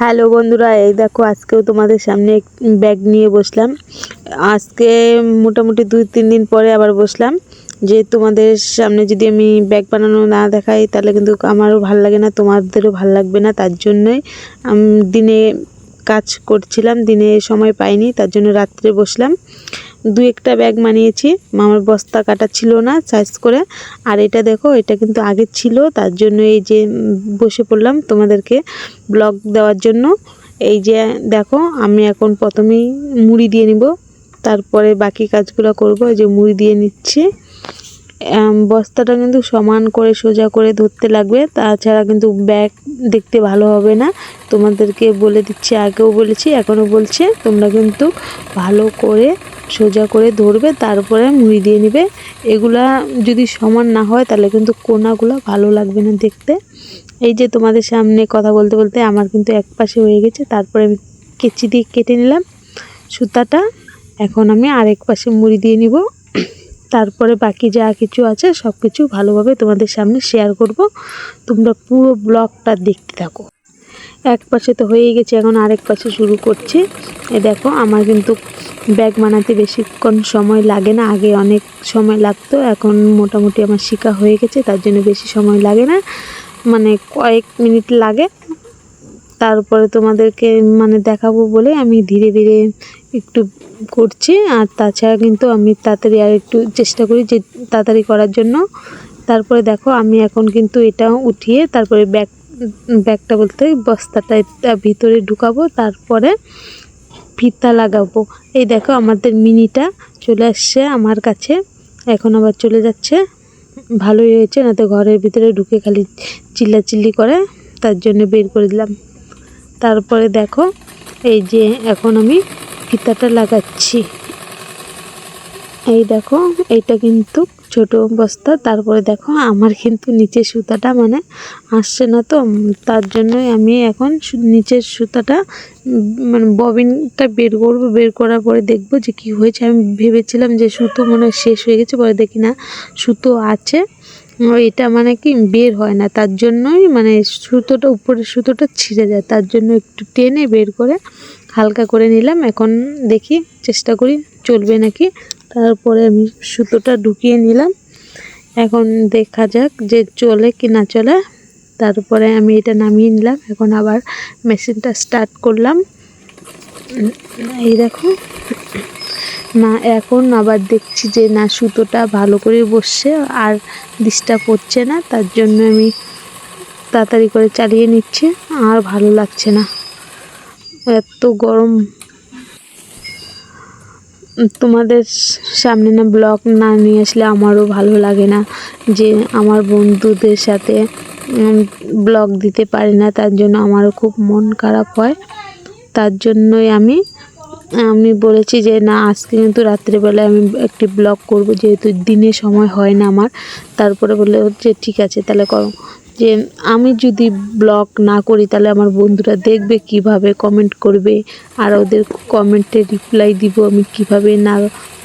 Hello বন্ধুরা, এই দেখো আজকেও তোমাদের সামনে এক ব্যাগ নিয়ে বসলাম। আজকে মোটামুটি দুই তিন দিন পরে আবার বসলাম। যে তোমাদের সামনে যদি আমি ব্যাগ বানানো না দেখাই, তাহলে কিন্তু আমারও ভালো লাগে না, তোমাদেরও ভালো লাগবে না। তার জন্যই দিনে কাজ করছিলাম, দিনে সময় পাইনি, তার জন্য রাত্রে বসলাম। দু একটা ব্যাগ মানিয়েছি মামার বস্তা কাটা ছিল না সাইজ করে। আর এটা দেখো, এটা কিন্তু আগে ছিল, তার জন্য এই যে বসে পড়লাম তোমাদেরকে ব্লগ দেওয়ার জন্য। এই যে দেখো, আমি এখন প্রথমেই মুড়ি দিয়ে নিব, তারপরে বাকি কাজগুলো করব, এই যে মুড়ি দিয়ে নিচ্ছি। বস্তাটা কিন্তু সমান করে সোজা করে ধরতে লাগবে। তাছাড়া কিন্তু ব্যাগ দেখতে ভালো হবে না। তোমাদেরকে বলে দিচ্ছি, আগেও বলেছি, এখনও বলছে, তোমরা কিন্তু ভালো করে সোজা করে ধরবে, তারপরে মুড়ি দিয়ে নিবে। এগুলা যদি সমান না হয়, তাহলে কিন্তু কোনাগুলো ভালো লাগবে না দেখতে। এই যে তোমাদের সামনে কথা বলতে বলতে আমার কিন্তু এক পাশে হয়ে গেছে, তারপরে আমি কেচি দিয়ে কেটে নিলাম সুতাটা। এখন আমি আরেক পাশে মুড়ি দিয়ে নিব। তারপরে বাকি যা কিছু আছে সব কিছু ভালোভাবে তোমাদের সামনে শেয়ার করব। তোমরা পুরো ব্লগটা দেখতে থাকো। এক পাশে তো হয়েই গেছে, এখন আরেক পাশে শুরু করছি। এ দেখো, আমার কিন্তু ব্যাগ বানাতে বেশিক্ষণ সময় লাগে না। আগে অনেক সময় লাগতো, এখন মোটামুটি আমার শিকা হয়ে গেছে, তার জন্য বেশি সময় লাগে না। মানে কয়েক মিনিট লাগে। তারপরে তোমাদেরকে মানে দেখাবো বলে আমি ধীরে ধীরে একটু করছি, আর তাছাড়া কিন্তু আমি তাড়াতাড়ি আর একটু চেষ্টা করি যে তাড়াতাড়ি করার জন্য। তারপরে দেখো আমি এখন কিন্তু এটা উঠিয়ে তারপরে ব্যাগ, ব্যাগটা বলতে বস্তাটা ভিতরে ঢুকাবো, তারপরে ফিতা লাগাবো। এই দেখো আমাদের মিনিটা চলে আসছে আমার কাছে, এখন আবার চলে যাচ্ছে। ভালোই হয়েছে, না তো ঘরের ভিতরে ঢুকে খালি চিল্লাচিল্লি করে, তার জন্য বের করে দিলাম। তারপরে দেখো এই যে এখন আমি ফিতাটা লাগাচ্ছি। এই দেখো, এইটা কিন্তু ছোট বস্তা, তারপরে দেখো আমার কিন্তু নিচের সুতাটা মানে আসছে না তো তার জন্যই আমি এখন নিচের সুতাটা মানে ববিনটা বের করব, বের করার পরে দেখব যে কি হয়েছে। আমি ভেবেছিলাম যে সুতো মনে শেষ হয়ে গেছে, পরে দেখি না, সুতো আছে। এটা মানে কি বের হয় না, তার জন্যই মানে সুতোটা, উপরের সুতোটা ছিঁড়ে যায়, তার জন্য একটু টেনে বের করে হালকা করে নিলাম, এখন দেখি চেষ্টা করি, চলবে নাকি। তারপরে আমি সুতোটা ঢুকিয়ে নিলাম। এখন দেখা যাক যে চলে কি না চলে। তারপরে আমি এটা নামিয়ে নিলাম, এখন আবার মেশিনটা স্টার্ট করলাম। এই দেখো। না, এখন আবার দেখছি যে না, সুতোটা ভালো করে বসছে, আর ডিস্টার্ব হচ্ছে না। তার জন্য আমি তাড়াতাড়ি করে চালিয়ে নিচ্ছি, আর ভালো লাগছে না। এত গরম। তোমাদের সামনে না ব্লগ না নিয়ে আসলে আমারও ভালো লাগে না যে আমার বন্ধুদের সাথে ব্লগ দিতে পারি না, তার জন্য আমারও খুব মন খারাপ হয়। তার জন্যই আমি আমি বলেছি যে না, আজকে কিন্তু রাত্রেবেলায় আমি একটি ব্লগ করব, যেহেতু দিনে সময় হয় না আমার। তারপরে বললে যে ঠিক আছে, তাহলে করো। যে আমি যদি ব্লগ না করি, তাহলে আমার বন্ধুরা দেখবে কীভাবে কমেন্ট করবে, আর ওদের কমেন্টে রিপ্লাই দিব আমি কীভাবে না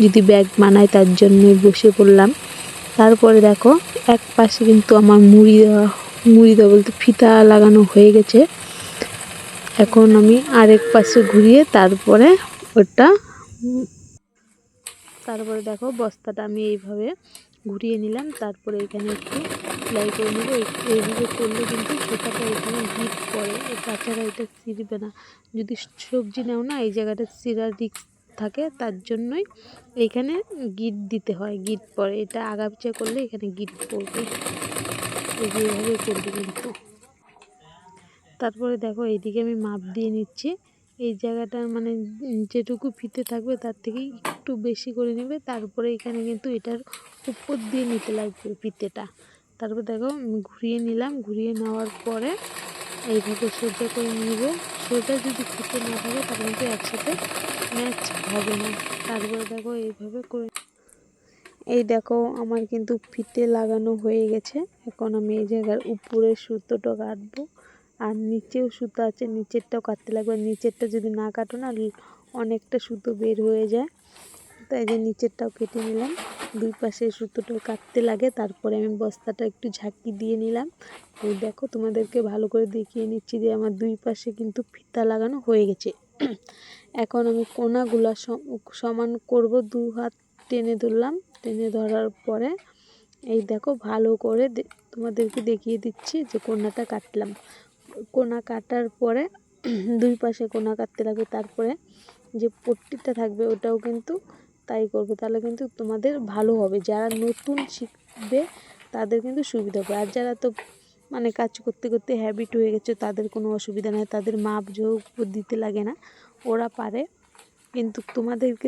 যদি ব্যাগ বানাই তার জন্যই বসে পড়লাম। তারপরে দেখো, এক পাশে কিন্তু আমার মুড়ি দেওয়া মুড়ি দেওয়া বলতে ফিতা লাগানো হয়ে গেছে। এখন আমি আরেক পাশে ঘুরিয়ে তারপরে ওটা, তারপরে দেখো বস্তাটা আমি এইভাবে ঘুরিয়ে নিলাম। তারপরে এখানে একটু সেলাই করে নেব। এইভাবে করলে কিন্তু সুতাটা এখানে গিট পড়ে তাছাড়া এটা ছিঁড়বে না। যদি সবজি নাও না, এই জায়গাটা ছিঁড়ার রিস্ক থাকে, তার জন্যই এইখানে গিট দিতে হয়। গিট পরে এটা আগাপিছা করলে এখানে গিট পড়বে। এইভাবে করবে কিন্তু। তারপরে দেখো, এইদিকে আমি মাপ দিয়ে নিচ্ছি। এই জায়গাটা মানে যেটুকু ফিতে থাকবে, তার থেকে একটু বেশি করে নেবে। তারপরে এখানে কিন্তু এটার উপর দিয়ে নিতে লাগবে ফিতেটা। তারপর দেখো ঘুরিয়ে নিলাম। ঘুরিয়ে নেওয়ার পরে এইভাবে সোজা করে নিব। সোজা যদি ফিতে না থাকে তাহলে কিন্তু একসাথে ম্যাচ হবে না। তারপরে দেখো এইভাবে করে এই দেখো আমার কিন্তু ফিতে লাগানো হয়ে গেছে। এখন আমি এই জায়গার উপরে সুতোটা কাটবো। আর নিচেও সুতো আছে, নিচেরটাও কাটতে লাগবে। নিচেরটা যদি না কাটো না, অনেকটা সুতো বের হয়ে যায়। তো এই যে নিচেরটাও কেটে নিলাম। দুই পাশে সুতোটা কাটতে লাগে, তারপরে আমি বস্তাটা একটু ঝাঁকি দিয়ে নিলাম। এই দেখো তোমাদেরকে ভালো করে দেখিয়ে নিচ্ছি যে আমার দুই পাশে কিন্তু ফিতা লাগানো হয়ে গেছে। এখন আমি কোনাগুলা সম- সমান করব, দু হাত টেনে ধরলাম। টেনে ধরার পরে এই দেখো ভালো করে তোমাদেরকে দেখিয়ে দিচ্ছি যে কোনাটা কাটলাম। কোনা কাটার পরে দুই পাশে কোনা কাটতে লাগবে তারপরে যে পট্টিটা থাকবে ওটাও কিন্তু তাই করব, তাহলে কিন্তু তোমাদের ভালো হবে। যারা নতুন শিখবে, তাদের কিন্তু সুবিধা হবে। আর যারা তো মানে কাজ করতে করতে হ্যাবিট হয়ে গেছে, তাদের কোনো অসুবিধা নেই, তাদের মাপ ঝোঁক দিতে লাগে না, ওরা পারে। কিন্তু তোমাদেরকে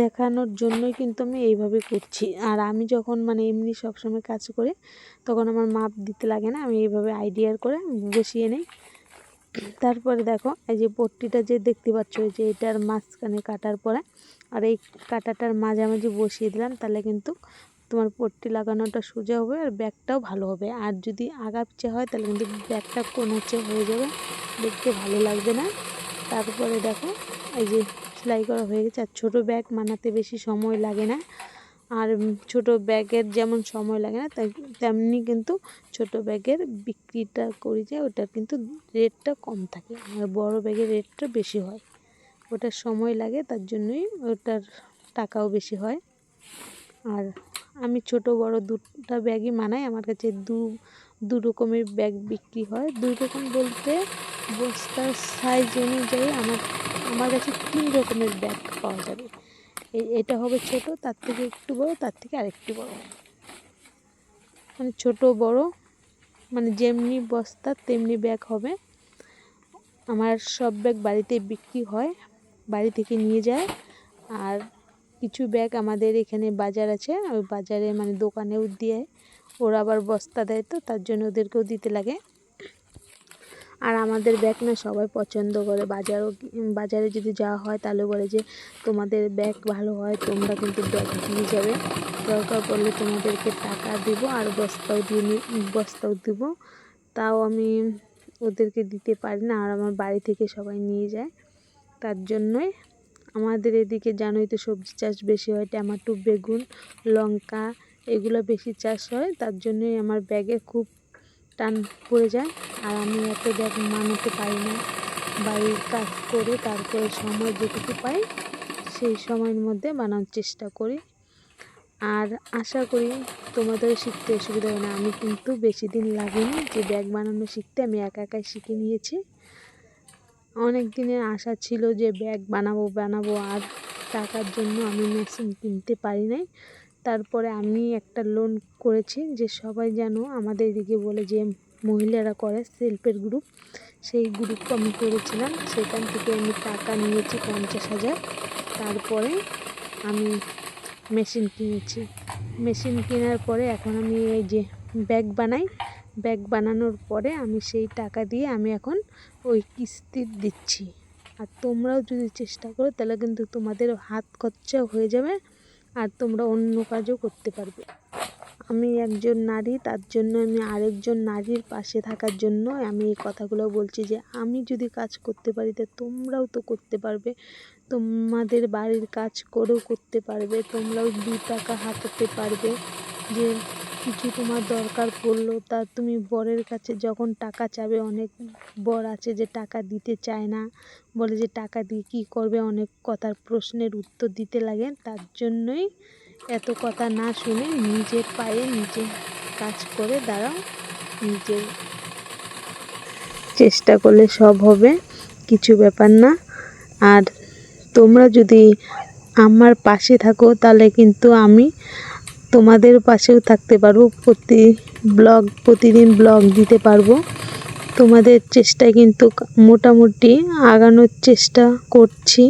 দেখানোর জন্যই কিন্তু আমি এইভাবে করছি। আর আমি যখন মানে এমনি সবসময় কাজ করি, তখন আমার মাপ দিতে লাগে না, আমি এইভাবে আইডিয়ার করে বসিয়ে নিই। তারপরে দেখো, এই যে পট্টিটা যে দেখতে পাচ্ছ যে এটার মাঝখানে কাটার পরে, আর এই কাটাটার মাঝামাঝি বসিয়ে দিলাম, তাহলে কিন্তু তোমার পট্টি লাগানোটা সোজা হবে আর ব্যাগটাও ভালো হবে। আর যদি আগা হয়, তাহলে কিন্তু ব্যাগটা কোনাচে হয়ে যাবে, দেখতে ভালো লাগবে না। তারপরে দেখো, এই যে সেলাই করা হয়ে গেছে, আর ছোটো ব্যাগ বানাতে বেশি সময় লাগে না। আর ছোট ব্যাগের যেমন সময় লাগে না তেমনি কিন্তু ছোট ব্যাগের বিক্রিটা করি যে ওটার কিন্তু রেটটা কম থাকে আর বড় ব্যাগের রেটটা বেশি হয়। ওটার সময় লাগে, তার জন্যই ওটার টাকাও বেশি হয়। আর আমি ছোট বড় দুটা ব্যাগই মানাই, আমার কাছে দু দু রকমের ব্যাগ বিক্রি হয়। দুই রকম বলতে, বস্তার সাইজ অনুযায়ী আমার আমার কাছে তিন রকমের ব্যাগ পাওয়া যাবে। এটা হবে ছোট, তার থেকে একটু বড়, তার থেকে আরেকটু বড়। মানে ছোট, বড় মানে যেমনি বস্তা, তেমনি ব্যাগ হবে। আমার সব ব্যাগ বাড়িতে বিক্রি হয়, বাড়ি থেকে নিয়ে যায়। আর কিছু ব্যাগ আমাদের এখানে বাজার আছে, ওই বাজারে মানে দোকানেও দিয়ে ওরা আবার বস্তা দেয় তো, তার জন্য ওদেরকেও দিতে লাগে। আর আমাদের ব্যাগ না সবাই পছন্দ করে। বাজারও বাজারে যদি যাওয়া হয় তাহলে বলে যে তোমাদের ব্যাগ ভালো হয়, তোমরা কিন্তু ব্যাগ নিয়ে যাবে। দরকার পড়লে তোমাদেরকে টাকা দিব আর বস্তাও দিয়ে বস্তাও দিব। তাও আমি ওদেরকে দিতে পারি না আর আমার বাড়ি থেকে সবাই নিয়ে যায়। তার জন্যই আমাদের এদিকে জানোই তো সবজি চাষ বেশি হয়, টমেটো, বেগুন, লঙ্কা এগুলো বেশি চাষ হয়। তার জন্যই আমার ব্যাগে খুব টান পড়ে যায়। আর আমি এত ব্যাগ মানাতে পারি না। বাড়ির কাজ করে তারপরে সময় যেটুকু পাই, সেই সময়ের মধ্যে বানানোর চেষ্টা করি। আর আশা করি তোমাদের শিখতে অসুবিধা হবে না। আমি কিন্তু বেশি দিন লাগেনি যে ব্যাগ বানানো শিখতে, আমি একা একাই শিখে নিয়েছি। অনেক দিনের আশা ছিল যে ব্যাগ বানাবো বানাবো, আর টাকার জন্য আমি মেশিন কিনতে পারি নাই। তারপরে আমি একটা লোন করেছি যে সবাই যেন আমাদের এদিকে বলে যে মহিলারা করে সেলফের গ্রুপ সেই গ্রুপ আমি করেছিলাম। সেখান থেকে আমি টাকা নিয়েছি পঞ্চাশ হাজার। তারপরে আমি মেশিন কিনেছি। মেশিন কেনার পরে এখন আমি এই যে ব্যাগ বানাই ব্যাগ বানানোর পরে আমি সেই টাকা দিয়ে আমি এখন ওই কিস্তি দিচ্ছি। আর তোমরাও যদি চেষ্টা করো, তাহলে কিন্তু তোমাদের হাত খরচাও হয়ে যাবে। আর তোমরা অন্য কাজও করতে পারবে। আমি একজন নারী, তার জন্য আমি আরেকজন নারীর পাশে থাকার জন্য আমি এই কথাগুলো বলছি যে, আমি যদি কাজ করতে পারি, তা তোমরাও তো করতে পারবে। তোমাদের বাড়ির কাজ করেও করতে পারবে। তোমরাও দু টাকা হাতাতে পারবে যে কিছু তোমার দরকার পড়ল, তা তুমি বরের কাছে যখন টাকা চাবে, অনেক বর আছে যে টাকা দিতে চায় না, বলে যে টাকা দিয়ে কী করবে, অনেক কথার প্রশ্নের উত্তর দিতে লাগে, তার জন্যই এত কথা না শুনে নিজের পায়ে নিজে কাজ করে দাঁড়াও নিজের চেষ্টা করলে সব হবে, কিছু ব্যাপার না। আর তোমরা যদি আমার পাশে থাকো, তাহলে কিন্তু আমি তোমাদের পাশেও থাকতে পারব, প্রতি ব্লগ, প্রতিদিন ব্লগ দিতে পারব। তোমাদের চেষ্টায় কিন্তু মোটামুটি আগানোর চেষ্টা করছি।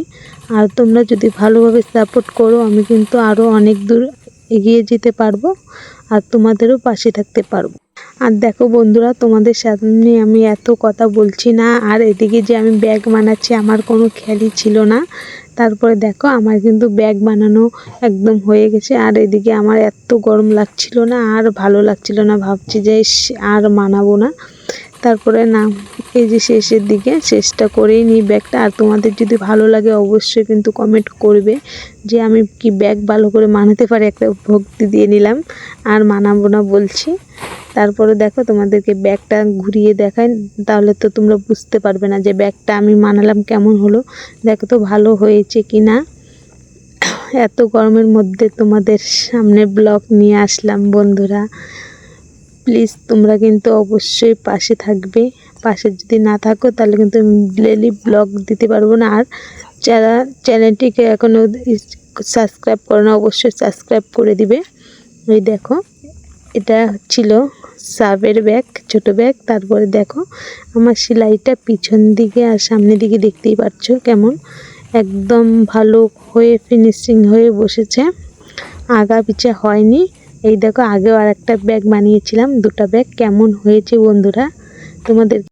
আর তোমরা যদি ভালোভাবে সাপোর্ট করো, আমি কিন্তু আরও অনেক দূর এগিয়ে যেতে পারব আর তোমাদেরও পাশে থাকতে পারব। আর দেখো বন্ধুরা, তোমাদের সামনে আমি এত কথা বলছি না, আর এদিকে যে আমি ব্যাগ বানাচ্ছি, আমার কোনো খেয়ালই ছিল না। তারপরে দেখো আমার কিন্তু ব্যাগ বানানো একদম হয়ে গেছে। আর এদিকে আমার এত গরম লাগছিল না, আর ভালো লাগছিল না। ভাবছি যে আর মানাবো না। তারপরে না এই যে শেষের দিকে, শেষটা করেই নিই ব্যাগটা। আর তোমাদের যদি ভালো লাগে অবশ্যই কিন্তু কমেন্ট করবে যে আমি কি ব্যাগ ভালো করে মানাতে পারি। একটা ভক্তি দিয়ে নিলাম আর মানাবো না বলছি। তারপরে দেখো তোমাদেরকে ব্যাগটা ঘুরিয়ে দেখাই। তাহলে তো তোমরা বুঝতে পারবে না যে ব্যাগটা আমি মানালাম কেমন হলো। দেখো তো ভালো হয়েছে কি না এত গরমের মধ্যে তোমাদের সামনে ব্লগ নিয়ে আসলাম বন্ধুরা। প্লিজ তোমরা কিন্তু অবশ্যই পাশে থাকবে। পাশে যদি না থাকো, তাহলে কিন্তু ডেলি ব্লগ দিতে পারব না। আর যারা চ্যানেলটিকে এখনও সাবস্ক্রাইব করো না, অবশ্যই সাবস্ক্রাইব করে দিবে। ওই দেখো, এটা ছিল সাবের ব্যাগ ছোট ব্যাগ তারপরে দেখো, আমার সেলাইটা পিছন দিকে আর সামনের দিকে দেখতেই পাচ্ছ কেমন। একদম ভালো হয়ে ফিনিশিং হয়ে বসেছে। আগা পিছে হয়নি। এই দেখো আগেও আর একটা ব্যাগ বানিয়েছিলাম দুটা ব্যাগ কেমন হয়েছে বন্ধুরা? তোমাদের